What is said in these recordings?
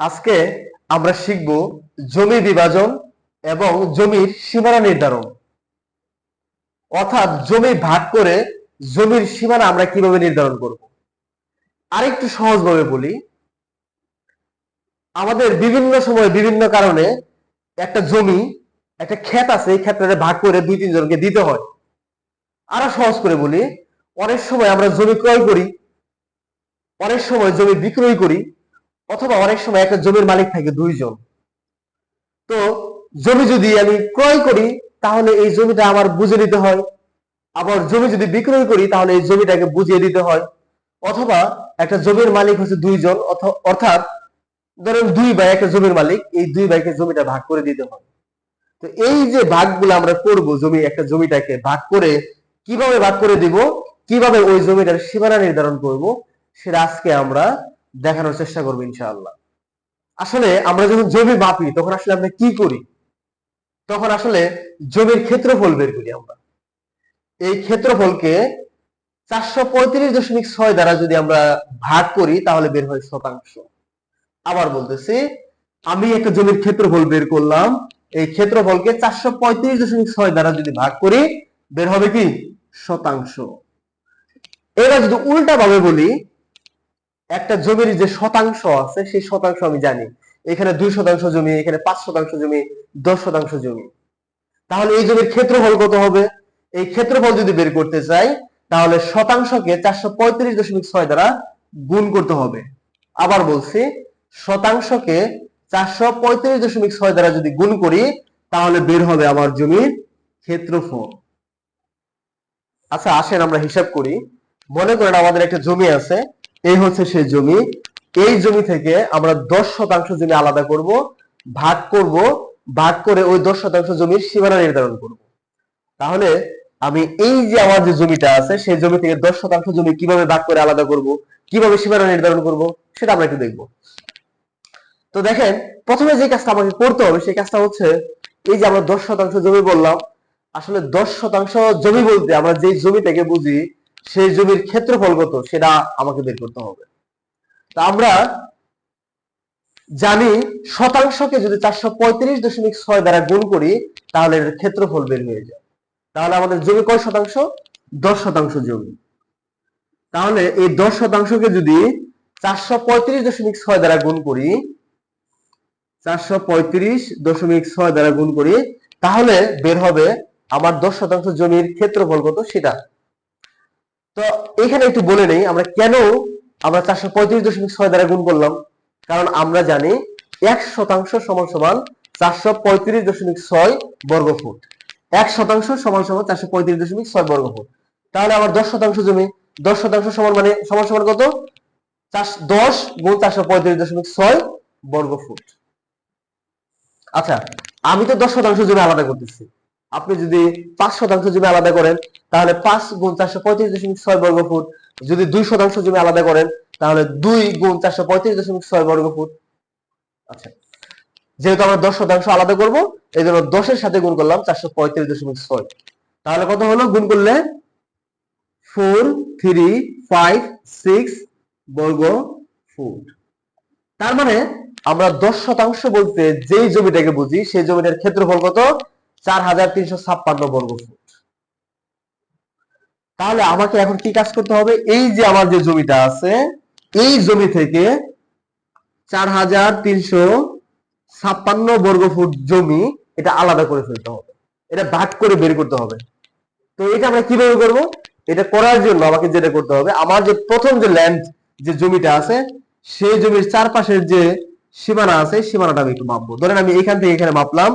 আজকে আমরা শিখব জমি বিভাজন এবং জমির সীমানা নির্ধারণ। অর্থাৎ জমি ভাগ করে জমির সীমানা আমরা কীভাবে নির্ধারণ করব? আরেকটু সহজভাবে বলি, আমাদের বিভিন্ন সময় বিভিন্ন কারণে একটা জমি, একটা ক্ষেত আছে, এই ক্ষেত্রে ভাগ করে দুই তিনজনকে দিতে হয়। আরও সহজ করে বলি, অনেক সময় আমরা জমি ক্রয় করি, অনেক সময় জমি বিক্রয় করি অথবা অনেক সময় একটা জমির মালিক থাকে দুইজন। তো জমি যদি আমি ক্রয় করি, তাহলে এই জমিটা আমার বুঝে নিতে হয়। আবার জমি যদি বিক্রয় করি, তাহলে এই জমিটাকে বুঝিয়ে দিতে হয়। অথবা একটা জমির মালিক হচ্ছে দুইজন অর্থাৎ ধরেন দুই ভাই, একটা জমির মালিক, এই দুই ভাইকে জমিটা ভাগ করে দিতে হয়। তো এই যে ভাগগুলো আমরা করব, জমি, একটা জমিটাকে ভাগ করে কীভাবে ভাগ করে দিব, কীভাবে ওই জমিটার সীমানা নির্ধারণ করব, সেটা আজকে আমরা দেখানোর চেষ্টা করব, ইনশাআল্লাহ। আসলে আমরা যখন জমি মাপি, তখন আসলে আমরা কি করি? তখন আসলে জমির ক্ষেত্রফল বের করি আমরা। এই ক্ষেত্রফলকে চারশো পঁয়ত্রিশ দশমিক ছয় দ্বারা যদি আমরা ভাগ করি, তাহলে বের হয় শতাংশ। আবার বলতেছি, আমি একটা জমির ক্ষেত্রফল বের করলাম, এই ক্ষেত্রফলকে চারশো পঁয়ত্রিশ দশমিক ছয় দ্বারা যদি ভাগ করি, বের হবে কি? শতাংশ। এবার যদি উল্টা ভাবে বলি একটা জমির যে শতাংশ আছে, সেই শতাংশ আমি জানি। এখানে দুই শতাংশ জমি, এখানে পাঁচ শতাংশ জমি, দশ শতাংশ জমি। তাহলে এই জমির ক্ষেত্রফল কত হবে? এই ক্ষেত্রফল যদি বের করতে চাই, তাহলে শতাংশকে চারশো পঁয়ত্রিশ দশমিক ছয় দ্বারা গুণ করতে হবে। আবার বলছি, শতাংশকে চারশো পঁয়ত্রিশ দশমিক ছয় দ্বারা যদি গুণ করি, তাহলে বের হবে আমার জমির ক্ষেত্রফল। আচ্ছা আসেন আমরা হিসাব করি। মনে করেন আমাদের একটা জমি আছে এই হচ্ছে সেই জমি। এই জমি থেকে আমরা দশ শতাংশ জমি আলাদা করব, ভাগ করব, ভাগ করে ওই দশ শতাংশ জমির সীমানা নির্ধারণ করব। তাহলে আমি এই যে আমার যে জমিটা আছে, সেই জমি থেকে দশ শতাংশ জমি কীভাবে ভাগ করে আলাদা করব, কীভাবে সীমানা নির্ধারণ করব, সেটা আমরা একটু দেখব। তো দেখেন, প্রথমে যে কাজটা আমাকে করতে হবে, সেই কাজটা হচ্ছে এই যে আমরা দশ শতাংশ জমি বললাম। আসলে দশ শতাংশ জমি বলতে আমরা যে জমিটাকে বুঝি সেই জমির ক্ষেত্রফল কত সেটা আমাকে বের করতে হবে। তা আমরা জানি শতাংশকে যদি চারশো পঁয়ত্রিশ দশমিক ছয় দ্বারা গুণ করি, তাহলে এর ক্ষেত্রফল বের হয়ে যায়। তাহলে আমাদের জমি কয় শতাংশ? দশ শতাংশ জমি। তাহলে এই দশ শতাংশকে যদি চারশো পঁয়ত্রিশ দশমিক ছয় দ্বারা গুণ করি, চারশো পঁয়ত্রিশ দশমিক ছয় দ্বারা গুণ করি, তাহলে বের হবে আমার দশ শতাংশ জমির ক্ষেত্রফল কত? সেটা। তো এখানে একটু বলে নেই, আমরা কেন আমরা চারশো পঁয়ত্রিশ দশমিক ছয় দ্বারা গুণ করলাম? কারণ আমরা জানি এক শতাংশ সমান সমান চারশো পঁয়ত্রিশ দশমিক ছয় বর্গ ফুট এক শতাংশ সমান সমান চারশো পঁয়ত্রিশ দশমিক ছয় বর্গ ফুট তাহলে আমার দশ শতাংশ জমি, দশ শতাংশ সমান মানে সমান সমান কত? দশ গুণ চারশো পঁয়ত্রিশ দশমিক ছয় বর্গ ফুট আচ্ছা আমি তো দশ শতাংশ জমি আলাদা করতেছি। আপনি যদি পাঁচ শতাংশ জমি আলাদা করেন, তাহলে পাঁচ গুণ চারশো পঁয়ত্রিশ দশমিক ছয় বর্গ ফুট। যদি দুই শতাংশ জমি আলাদা করেন, তাহলে দুই গুণ চারশো পঁয়ত্রিশ দশমিক ছয় বর্গ ফুট। আচ্ছা যেহেতু আমরা দশ শতাংশ আলাদা করব এই জন্য দশের সাথে গুণ করলাম চারশো পঁয়ত্রিশ দশমিক ছয়। তাহলে কত হলো? গুণ করলে ফোর থ্রি ফাইভ সিক্স বর্গ ফুট। তার মানে আমরা দশ শতাংশ বলতে যেই জমিটাকে বুঝি, সেই জমিটার ক্ষেত্রফল কত? চার হাজার তিনশো ছাপ্পান্ন বর্গ ফুট। তাহলে আমাকে এখন কি কাজ করতে হবে? এই যে আমার যে জমিটা আছে, এই জমি থেকে চার হাজার তিনশো ছাপ্পান্ন বর্গ ফুট জমি এটা আলাদা করে ফেলতে হবে। এটা ভাগ করে বের করতে হবে। তো এটা আমরা কীভাবে করব? এটা করার জন্য আমাকে যেটা করতে হবে, আমার যে প্রথম যে ল্যান্ড যে জমিটা আছে, সেই জমির চারপাশের যে সীমানা আছে, সীমানাটা আমি একটু মাপবো। ধরেন আমি এখান থেকে এখানে মাপলাম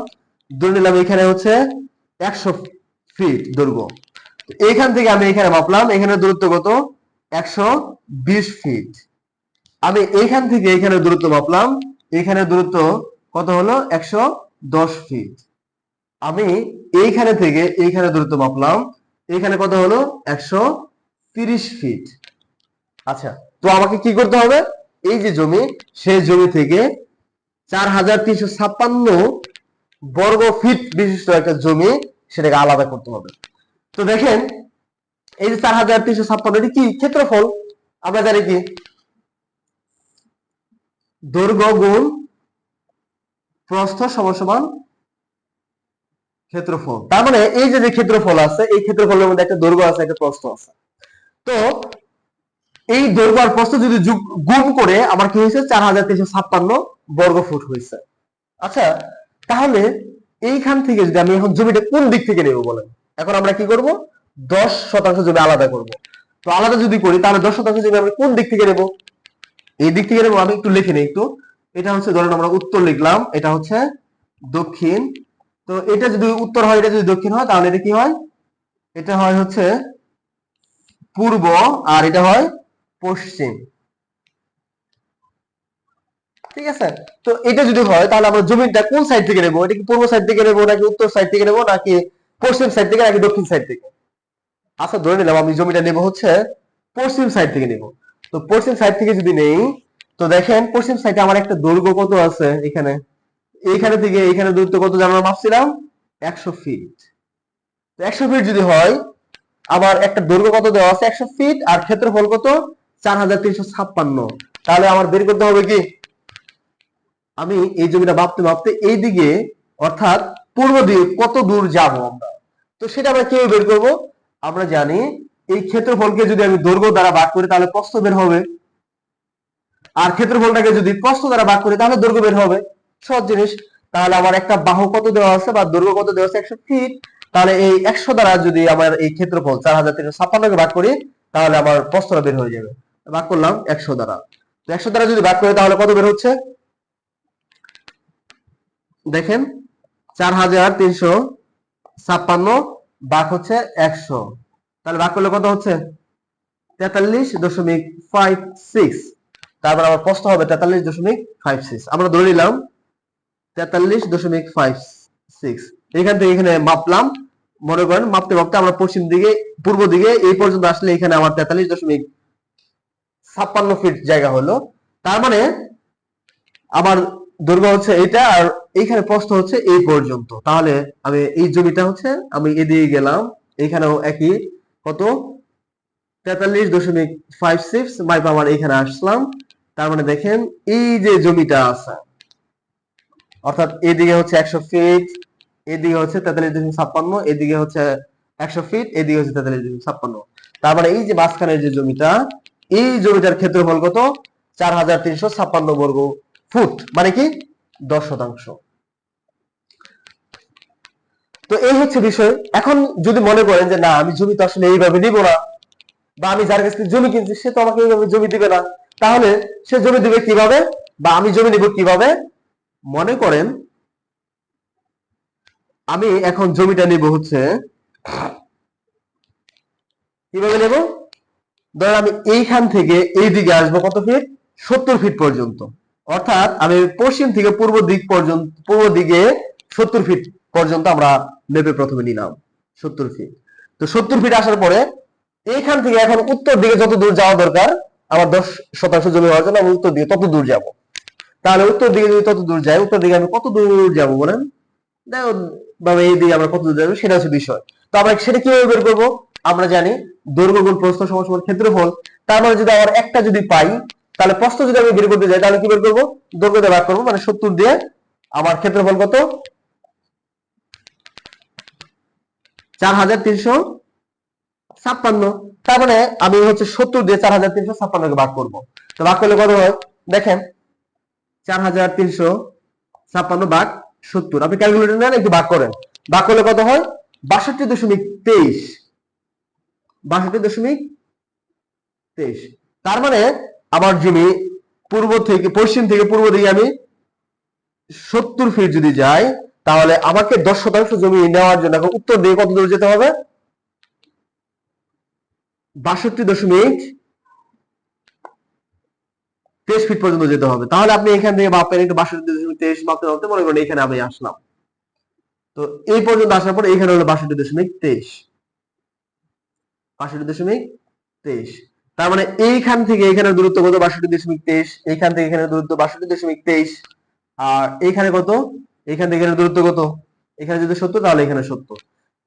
ধরে নিলাম এখানে হচ্ছে একশো ফিট দৈর্ঘ্য। এইখান থেকে আমি এখানে মাপলাম, এখানে দূরত্ব কত? একশো বিশ ফিট আমি এইখান থেকে এখানে দূরত্ব মাপলাম, এখানে দূরত্ব কত হলো? একশো দশ ফিট আমি এইখানে থেকে এইখানে দূরত্ব মাপলাম, এখানে কত হলো? একশো তিরিশ ফিট আচ্ছা তো আমাকে কি করতে হবে? এই যে জমি, সেই জমি থেকে চার হাজার তিনশো ছাপ্পান্ন বর্গ ফিট বিশিষ্ট একটা জমি সেটাকে আলাদা করতে হবে। তো দেখেন, এই যে চার হাজার তিনশো ছাপ্পান্ন, এটি কি ক্ষেত্রফল? আমরা জানি কি? দৈর্ঘ্য গুণ প্রস্থ সমান সমান ক্ষেত্রফল। তার মানে এই যে যে ক্ষেত্রফল আছে, এই ক্ষেত্রফলের মধ্যে একটা দৈর্ঘ্য আছে, একটা প্রস্থ আছে। তো এই দৈর্ঘ্য আর প্রস্থ যদি গুণ করে, আমার কি হয়েছে? চার হাজার তিনশো ছাপ্পান্ন বর্গ ফুট হয়েছে। আচ্ছা তাহলে এইখান থেকে যদি আমি এখন জমিটা কোন দিক থেকে নেব বলেন? এখন আমরা কি করব? দশ শতাংশ জমি আলাদা করব। তো আলাদা যদি করি, তাহলে দশ শতাংশ জমি আমি কোন দিক থেকে নেব? এই দিক থেকে নেব আমি একটু লিখে নিই একটু। এটা হচ্ছে ধরেন আমরা উত্তর লিখলাম, এটা হচ্ছে দক্ষিণ। তো এটা যদি উত্তর হয়, এটা যদি দক্ষিণ হয়, তাহলে এটা কি হয়? এটা হয় হচ্ছে পূর্ব আর এটা হয় পশ্চিম। ঠিক আছে? তো এটা যদি হয়, তাহলে আমরা জমিটা কোন সাইড থেকে নেব? এটা কি পূর্ব সাইড থেকে নেব, নাকি উত্তর সাইড থেকে নেব, নাকি পশ্চিম সাইড থেকে, নাকি দক্ষিণ সাইড থেকে? আচ্ছা ধরে নিলাম আমি জমিটা নেব হচ্ছে পশ্চিম সাইড থেকে নেব। তো পশ্চিম সাইড থেকে যদি নেই, তো দেখেন পশ্চিম সাইডে আমার একটা দৈর্ঘ্য কত আছে এখানে? এইখানে থেকে এইখানে দূরত্ব কত জানার মাপছিলাম একশো ফিট একশো ফিট যদি হয় আবার একটা দৈর্ঘ্য কত দেওয়া আছে? একশো ফিট আর ক্ষেত্রফল কত? চার হাজার তিনশো ছাপ্পান্ন। তাহলে আমার বের করতে হবে কি? আমি এই জমিটা ভাবতে ভাবতে এই দিকে অর্থাৎ পূর্ব দিকে কত দূর যাব আমরা? তো সেটা আমরা কীভাবে বের করব? আমরা জানি এই ক্ষেত্রফলকে যদি আমি দৈর্ঘ্য দ্বারা ভাগ করি, তাহলে প্রস্থ বের হবে। আর ক্ষেত্রফলটাকে যদি প্রস্থ দ্বারা ভাগ করি, তাহলে দৈর্ঘ্য বের হবে। সহজ জিনিস। তাহলে আমার একটা বাহু কত দেওয়া আছে বা দৈর্ঘ্য কত দেওয়া আছে? একশো ফিট। তাহলে এই একশো দ্বারা যদি আমার এই ক্ষেত্রফল চার হাজার তিনশো ছাপ্পান্নকে ভাগ করি, তাহলে আমার প্রস্থটা বের হয়ে যাবে। ভাগ করলাম একশো দ্বারা। একশো দ্বারা যদি ভাগ করি, তাহলে কত বের হচ্ছে? দেখেন, চার হাজার তিনশো ছাপ্পান্ন ভাগ হচ্ছে একশো। তাহলে ভাগ করলে কত হচ্ছে? তেতাল্লিশ দশমিক ফাইভ সিক্স তারপর আমার প্রশ্ন হবে তেতাল্লিশ দশমিক ফাইভ সিক্স আমরা ধরে নিলাম তেতাল্লিশ দশমিক ফাইভ সিক্স এখান থেকে এখানে মাপলাম। মনে করেন মাপতে মাপতে আমরা পশ্চিম দিকে, পূর্ব দিকে, এই পর্যন্ত আসলে এখানে আমার তেতাল্লিশ দশমিক ছাপ্পান্ন ফিট জায়গা হলো। তার মানে আমার দৈর্ঘ্য হচ্ছে এটা আর এইখানে প্রস্থ হচ্ছে এই পর্যন্ত। তাহলে আমি এই জমিটা হচ্ছে, আমি এদিকে গেলাম, এইখানেও একই, কত? তেতাল্লিশ দশমিক ফাইভ সিক্স মাইপ আমার এখানে আসলাম। তার মানে দেখেন, এই যে জমিটা আছে, অর্থাৎ এদিকে হচ্ছে একশো ফিট এদিকে হচ্ছে তেতাল্লিশ দশমিক ছাপ্পান্ন, এদিকে হচ্ছে একশো ফিট এদিকে হচ্ছে তেতাল্লিশ দশমিক ছাপ্পান্ন। তার মানে এই যে মাঝখানের যে জমিটা, এই জমিটার ক্ষেত্রফল কত? চার হাজার তিনশো ছাপ্পান্ন বর্গ ফুট মানে কি? দশ শতাংশ। তো এই হচ্ছে বিষয়। এখন যদি মনে করেন যে, না, আমি জমি তো আসলে এইভাবে নিব না বা আমি যার কাছ জমি কিনছি, সে তো আমাকে এইভাবে জমি দিবে না। তাহলে সে জমি দিবে কীভাবে বা আমি জমি নিব কীভাবে? মনে করেন আমি এখন জমিটা নিব হচ্ছে, কীভাবে নেব? ধরেন আমি এইখান থেকে এই দিকে আসব কত ফিট সত্তর ফিট পর্যন্ত। অর্থাৎ আমি পশ্চিম থেকে পূর্ব দিক পর্যন্ত, পূর্ব দিকে সত্তর ফিট পর্যন্ত আমরা মেপে প্রথমে নিলাম, সত্তর ফিট তো সত্তর ফিট আসার পরে এইখান থেকে এখন উত্তর দিকে যত দূর যাওয়া দরকার, আমার দশ শতাংশ জমি হওয়ার জন্য আমি উত্তর দিকে তত দূর যাব। তাহলে উত্তর দিকে যদি তত দূর যাই, উত্তর দিকে আমি কত দূর যাব বলেন? দেখো বাবা এই দিকে আমরা কত দূর যাব, সেটা হচ্ছে বিষয়। তো আমরা সেটা কীভাবে বের করব? আমরা জানি দৈর্ঘ্য গুণ প্রস্থ সমান ক্ষেত্রফল, তার মানে যদি আমার একটা যদি পাই, তাহলে প্রস্থ যদি আমি বের করতে যাই, তাহলে কি বের করব? দৈর্ঘ্য দিয়ে ভাগ করব মানে সত্তর দিয়ে আমার ক্ষেত্রফল কত? চার হাজার তিনশো ছাপ্পান্ন। তার মানে আমি হচ্ছে সত্তর দিয়ে চার হাজার তিনশো ছাপ্পান্নকে ভাগ করব। তো ভাগ করলে কত হয়? দেখেন, চার হাজার তিনশো ছাপ্পান্ন ভাগ সত্তর। আপনি ক্যালকুলেটর নেন, একটু ভাগ করেন। ভাগ করলে কত হয়? বাষট্টি দশমিক তেইশ। বাষট্টি দশমিক তেইশ। তার মানে আমার জমি পূর্ব থেকে, পশ্চিম থেকে পূর্ব দিকে আমি সত্তর ফিট যদি যাই তাহলে আমাকে দশ শতাংশ জমি নেওয়ার জন্য এখন উত্তর দিকে কত দূর যেতে হবে? বাষট্টি দশমিক তেইশ ফিট পর্যন্ত যেতে হবে। তাহলে আপনি এখান থেকে মাপেন একটু বাষট্টি দশমিক তেইশ মাপতে মাপতে মনে করেন এখানে আমি আসলাম। তো এই পর্যন্ত আসার পর এখানে হলো বাষট্টি দশমিক তেইশ। বাষট্টি দশমিক তেইশ। তার মানে এইখান থেকে এখানে দূরত্ব কত? বাষট্টি দশমিক তেইশ। এইখান থেকে এখানে দূরত্ব বাষট্টি দশমিক তেইশ। আর এইখানে কত? এখান থেকে দূরত্ব কত? এখানে যদি সত্তর তাহলে এখানে সত্তর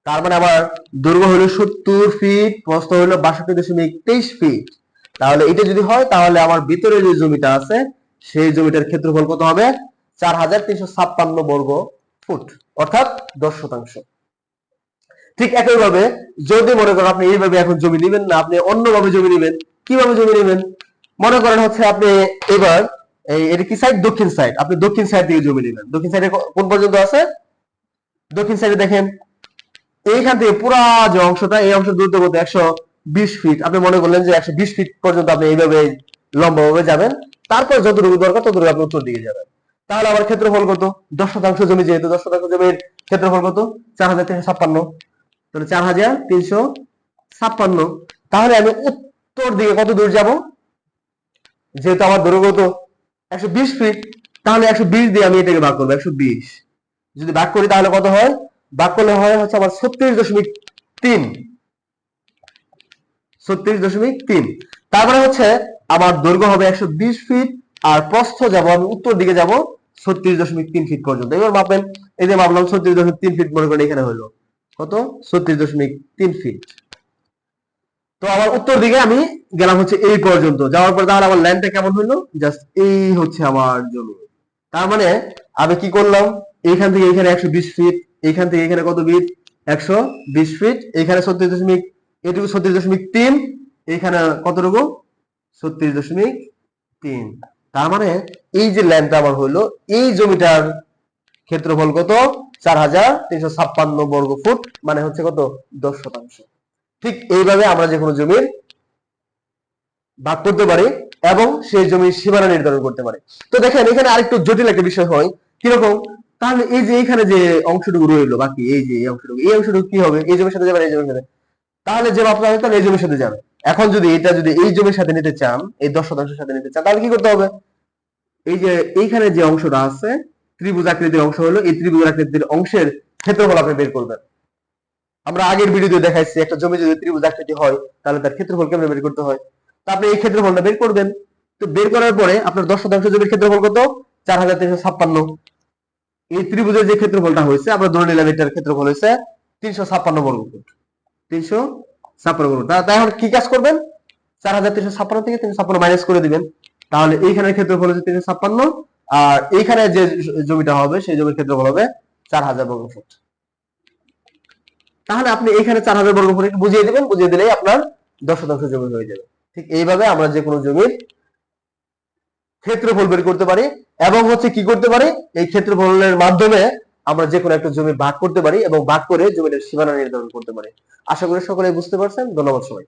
তার মানে আমার দৈর্ঘ্য হলো সত্তর ফিট প্রস্থ হলো বাষট্টি দশমিক তেইশ ফিট তাহলে এটা যদি হয়, তাহলে আমার ভিতরে যে জমিটা আছে, সেই জমিটার ক্ষেত্রফল কত হবে? চার হাজার তিনশো ছাপ্পান্ন বর্গ ফুট, অর্থাৎ দশ শতাংশ। ঠিক একইভাবে, যদি মনে করেন আপনি এইভাবে এখন জমি নেবেন না, আপনি অন্যভাবে জমি নেবেন, কীভাবে জমি নেবেন? মনে করেন হচ্ছে আপনি এবার এই, এটা কি সাইড দক্ষিণ সাইড আপনি দক্ষিণ সাইড দিয়ে জমি নেবেন। দক্ষিণ সাইডে কোন পর্যন্ত আছে? দক্ষিণ সাইডে দেখেন, এইখান থেকে পুরা যে অংশটা, এই অংশ দূরত্ব কত একশো বিশ ফিট আপনি মনে করলেন যে একশো বিশ ফিট পর্যন্ত আপনি এইভাবে লম্বাভাবে যাবেন। তারপর যতটুকু দরকার, ততটুকু আপনি উত্তর দিকে যাবেন। তাহলে আমার ক্ষেত্রফল কত? দশ শতাংশ জমি যেহেতু, দশ শতাংশ জমির ক্ষেত্রফল কত? চার হাজার তিনশো ছাপ্পান্ন। তাহলে চার হাজার তিনশো ছাপ্পান্ন। তাহলে আমি উত্তর দিকে কত দূর যাব? যেহেতু আমার দৈর্ঘ্য কত? একশো বিশ ফিট তাহলে একশো বিশ দিয়ে আমি এটাকে ভাগ করব, একশো বিশ। যদি ভাগ করি তাহলে কত হয়? ভাগ করলে হয় হচ্ছে আমার ছত্রিশ দশমিক তিন। ছত্রিশ দশমিক তিন। তারপরে হচ্ছে আমার দৈর্ঘ্য হবে একশো বিশ ফিট আর প্রস্থ যাব, আমি উত্তর দিকে যাব ছত্রিশ দশমিক তিন ফিট পর্যন্ত। এবার মাপেন, এই যে মাপলাম ছত্রিশ দশমিক তিন ফিট মনে করেন এখানে হলো। কত? ছত্রিশ দশমিক তিন ফিট তো আমার উত্তর দিকে আমি গেলাম হচ্ছে এই পর্যন্ত। যাওয়ার পর তাহলে আমার ল্যান্ডটা কেমন হইল? জাস্ট এই হচ্ছে আমার জমি। তার মানে আমি কি করলাম? এইখান থেকে এখানে একশো বিশ ফিট এইখান থেকে এখানে কত ফিট একশো বিশ ফিট এখানে ছত্রিশ দশমিক, এটুকু ছত্রিশ দশমিক তিন, এখানে কতটুকু? ছত্রিশ দশমিক তিন। তার মানে এই যে ল্যান্ডটা আমার হলো এই জমিটার ক্ষেত্রফল কত? চার হাজার তিনশো ছাপ্পান্ন বর্গ ফুট মানে হচ্ছে কত? দশ শতাংশ। ঠিক এইভাবে আমরা যে কোনো জমির ভাগ করতে পারি এবং সেই জমির সীমানা নির্ধারণ করতে পারি। তো দেখেন, এখানে আরেকটু জটিল একটা বিষয় হয়। কীরকম? তাহলে এই যে এখানে যে অংশটুকু রইল, বাকি এই যে এই অংশটুকু এই অংশটুকু কি হবে? এই জমির সাথে যাবে, এই জমির সাথে তাহলে যে মাপটা হবে তাহলে এই জমির সাথে যাবে। এখন যদি এটা যদি এই জমির সাথে নিতে চান, এই দশ শতাংশের সাথে নিতে চান, তাহলে কি করতে হবে? এই যে এইখানে যে অংশটা আছে, ত্রিভুজ আকৃতির অংশ হলো, এই ত্রিভুজ আকৃতির অংশের ক্ষেত্রফল আপনি বের করবেন। আমরা আগের ভিডিওতে দেখাইছি, একটা জমি যদি ত্রিভুজ আকৃতি হয়, তাহলে তার ক্ষেত্রফল কেমন বের করতে হয়? তো আপনি এই ক্ষেত্রফলটা বের করবেন। তো বের করার পরে আপনার দশ শতাংশ জমির ক্ষেত্রফল কত? চার হাজার তিনশো ছাপ্পান্ন। এই ত্রিভুজের যে ক্ষেত্রফলটা হয়েছে, আমরা ধরে নিলাম এটার ক্ষেত্রফল হয়েছে তিনশো ছাপ্পান্ন বর্গ ফুট। তিনশো ছাপ্পান্ন বর্গ তাই এখন কি কাজ করবেন? চার হাজার তিনশো ছাপ্পান্ন থেকে তিনশো ছাপ্পান্ন মাইনাস করে দিবেন। তাহলে এইখানের ক্ষেত্রফল হচ্ছে তিনশো ছাপ্পান্ন, আর এইখানে যে জমিটা হবে, সেই জমির ক্ষেত্রফল হবে চার হাজার বর্গ ফুট। তাহলে আপনি এখানে চার হাজার বর্গ ফুট বুঝিয়ে দিবেন, বুঝিয়ে দিলেই আপনার দশ শতাংশ জমি হয়ে যাবে। ঠিক এইভাবে আমরা যে কোনো জমির ক্ষেত্রফল বের করতে পারি এবং হচ্ছে কি করতে পারি? এই ক্ষেত্রফলের মাধ্যমে আমরা যে কোনো একটা জমি ভাগ করতে পারি এবং ভাগ করে জমিটার সীমানা নির্ধারণ করতে পারি। আশা করি সকলে বুঝতে পারছেন। ধন্যবাদ সবাই